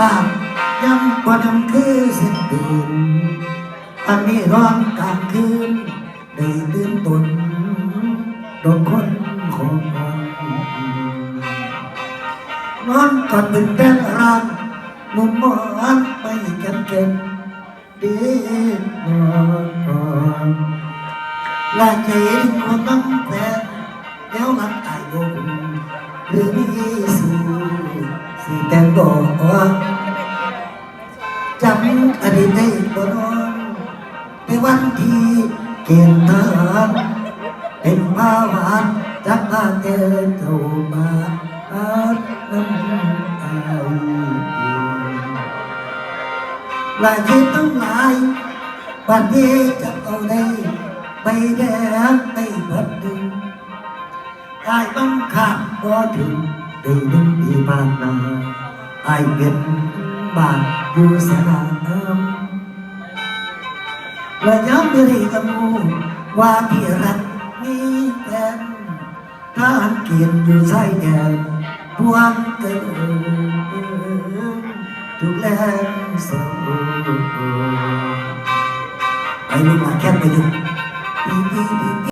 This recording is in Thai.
บางย้ำกว่าทำคือเส้นตื่นอันนี้ร้อนกลางคืนได้ตื่นตนโดนคนของนอนก่อนถึงแต่รานหนุ่มมอนไปกันเก่งดีนอนลาใจถึงคนน้ำแฟนแล้วมันตายลงหรือมีสู่ อดีตได้บ่นอนในวันที่เกณฑ์ทหารเป็นภาหวานจากบ้านเดินเข้ามาอาน้ำตาหลายคิดต้องหลายวันนี้จะเอาได้ไปแดงไปพัดดึงได้บังคับบ่ถึงได้ดึงที่บ้านนาไอายเป็น บานอยู่สนามและย้ำไปเรียกมูว่าพี่รักมีแฟนทหารเกียรติอยู่ชายแดนพวงเกินทุกแรงสงไอ้ลูกมาแค่ไปดู